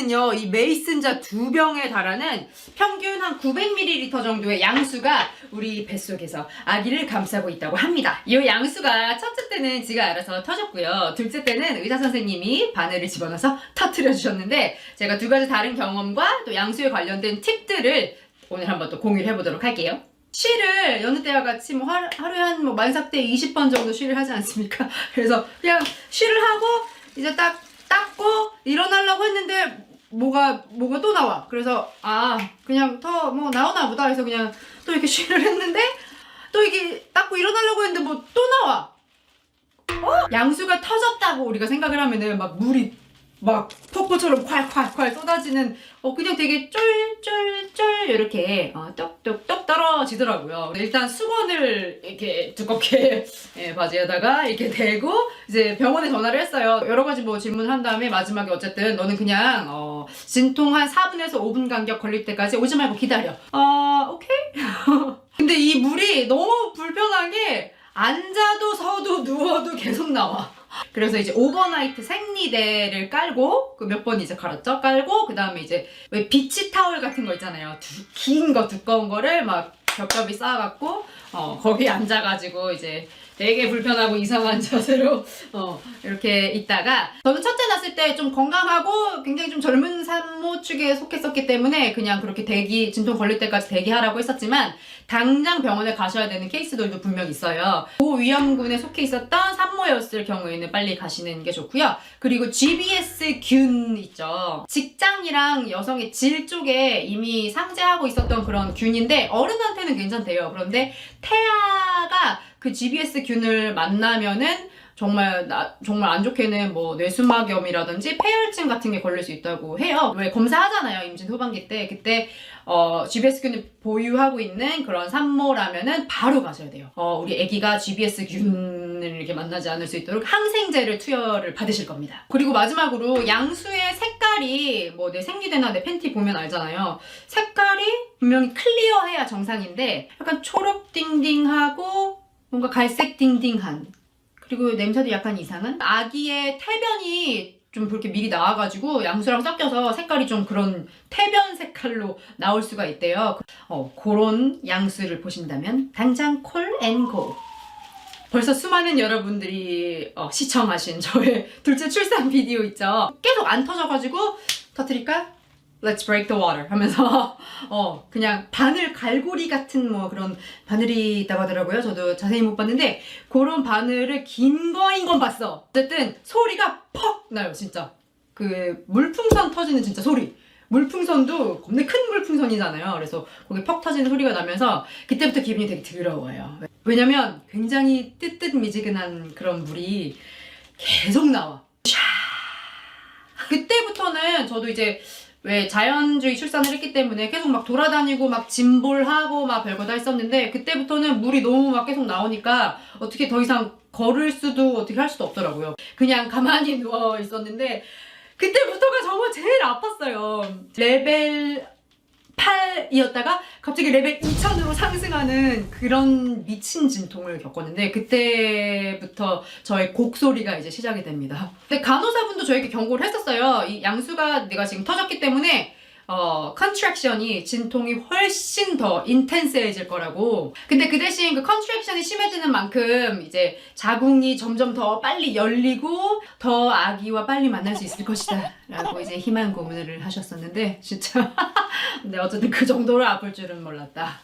양수는요, 이 메이슨자 두 병에 달하는 평균 한 900ml 정도의 양수가 우리 뱃속에서 아기를 감싸고 있다고 합니다. 이 양수가 첫째 때는 지가 알아서 터졌고요. 둘째 때는 의사 선생님이 바늘을 집어넣어서 터트려 주셨는데 제가 두 가지 다른 경험과 또 양수에 관련된 팁들을 오늘 한번 또 공유를 해보도록 할게요. 쉬를 여느 때와 같이 뭐 하루, 하루에 한뭐 만삭대 20번 정도 쉬를 하지 않습니까? 그래서 그냥 쉬를 하고 이제 딱 닦고 일어나려고 했는데 뭐가 뭐가 또 나와. 그래서 아 그냥 더 뭐 나오나 보다 해서 그냥 또 이렇게 쉬를 했는데 또 이게 닦고 일어나려고 했는데 뭐 또 나와. 어? 양수가 터졌다고 우리가 생각을 하면은 막 물이 막 폭포처럼 콸콸콸 쏟아지는 어 그냥 되게 쫄쫄쫄 이렇게 어, 똑똑똑 떨어지더라고요. 일단 수건을 이렇게 두껍게 예, 바지에다가 이렇게 대고 이제 병원에 전화를 했어요. 여러 가지 뭐 질문을 한 다음에 마지막에 어쨌든 너는 그냥 어, 진통 한 4분에서 5분 간격 걸릴 때까지 오지 말고 기다려. 아 오케이. 근데 이 물이 너무 불편한 게 앉아도 서도 누워도 계속 나와. 그래서 이제 오버나이트 생리대를 깔고 그 몇 번 이제 갈았죠? 깔고 그 다음에 이제 왜 비치 타월 같은 거 있잖아요. 긴 거 두꺼운 거를 막 겹겹이 쌓아갖고 어 거기 앉아가지고 이제 되게 불편하고 이상한 자세로 어 이렇게 있다가 저는 첫째 낳았을 때 좀 건강하고 굉장히 좀 젊은 산모 축에 속했었기 때문에 그냥 그렇게 대기 진통 걸릴 때까지 대기하라고 했었지만 당장 병원에 가셔야 되는 케이스들도 분명 있어요. 고위험군에 속해 있었던 산모였을 경우에는 빨리 가시는 게 좋고요. 그리고 GBS 균 있죠. 직장이랑 여성의 질 쪽에 이미 상재하고 있었던 그런 균인데 어른한테는 괜찮대요. 그런데 태아가 그 GBS 균을 만나면은 정말 나 정말 안 좋게는 뭐 뇌수막염이라든지 폐혈증 같은 게 걸릴 수 있다고 해요. 왜 검사하잖아요 임신 후반기 때 그때 어, GBS균을 보유하고 있는 그런 산모라면은 바로 가셔야 돼요. 어, 우리 아기가 GBS균을 이렇게 만나지 않을 수 있도록 항생제를 투여를 받으실 겁니다. 그리고 마지막으로 양수의 색깔이 뭐 내 생리대나 내 팬티 보면 알잖아요. 색깔이 분명히 클리어해야 정상인데 약간 초록 띵띵하고 뭔가 갈색 띵띵한 그리고 냄새도 약간 이상한 아기의 태변이 좀 그렇게 미리 나와가지고 양수랑 섞여서 색깔이 좀 그런 태변 색깔로 나올 수가 있대요. 어, 그런 양수를 보신다면 당장 콜앤고. 벌써 수많은 여러분들이 어, 시청하신 저의 둘째 출산 비디오 있죠. 계속 안 터져가지고 터트릴까? Let's break the water 하면서 어 그냥 바늘 갈고리 같은 뭐 그런 바늘이 있다고 하더라고요. 저도 자세히 못 봤는데 그런 바늘을 긴 거인 건 봤어. 어쨌든 소리가 퍽 나요, 진짜. 그 물풍선 터지는 진짜 소리. 물풍선도 겁내 큰 물풍선이잖아요. 그래서 거기 퍽 터지는 소리가 나면서 그때부터 기분이 되게 더러워요. 왜냐면 굉장히 뜨뜻 미지근한 그런 물이 계속 나와. 샤. 그때부터는 저도 이제 왜 자연주의 출산을 했기 때문에 계속 막 돌아다니고 막 짐볼하고 막 별거 다 했었는데 그때부터는 물이 너무 막 계속 나오니까 어떻게 더 이상 걸을 수도 어떻게 할 수도 없더라고요. 그냥 가만히 누워 있었는데 그때부터가 정말 제일 아팠어요. 레벨 8이었다가 갑자기 레벨 2000으로 상승하는 그런 미친 진통을 겪었는데 그때부터 저의 곡소리가 이제 시작이 됩니다. 근데 간호사분도 저에게 경고를 했었어요. 이 양수가 내가 지금 터졌기 때문에 어, 컨트랙션이 진통이 훨씬 더 인텐스해질 거라고. 근데 그 대신 그 컨트랙션이 심해지는 만큼 이제 자궁이 점점 더 빨리 열리고 더 아기와 빨리 만날 수 있을 것이다. 라고 이제 희망 고문을 하셨었는데, 진짜. 근데 어쨌든 그 정도로 아플 줄은 몰랐다.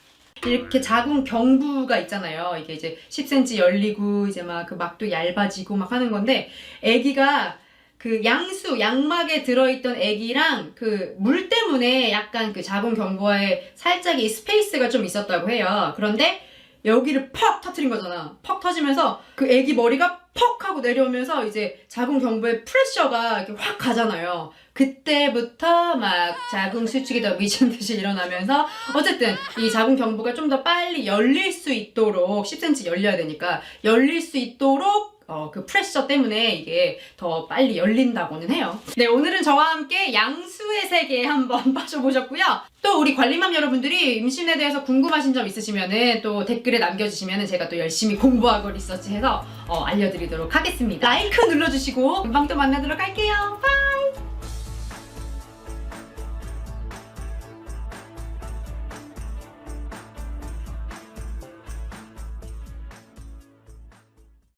이렇게 자궁 경부가 있잖아요. 이게 이제 10cm 열리고 이제 막 그 막도 얇아지고 막 하는 건데, 아기가 그 양수 양막에 들어있던 애기랑 그 물 때문에 약간 그 자궁 경부와의 살짝 이 스페이스가 좀 있었다고 해요. 그런데 여기를 퍽 터트린 거잖아. 퍽 터지면서 그 애기 머리가 퍽 하고 내려오면서 이제 자궁 경부의 프레셔가 이렇게 확 가잖아요. 그때부터 막 자궁 수축이 더 미친 듯이 일어나면서 어쨌든 이 자궁 경부가 좀 더 빨리 열릴 수 있도록 10cm 열려야 되니까 열릴 수 있도록 어, 그 프레셔 때문에 이게 더 빨리 열린다고는 해요. 네, 오늘은 저와 함께 양수의 세계에 한번 빠져보셨고요. 또 우리 관리맘 여러분들이 임신에 대해서 궁금하신 점 있으시면은 또 댓글에 남겨주시면은 제가 또 열심히 공부하고 리서치해서 어, 알려드리도록 하겠습니다. 라이크 눌러주시고 금방 또 만나도록 할게요. 빠이!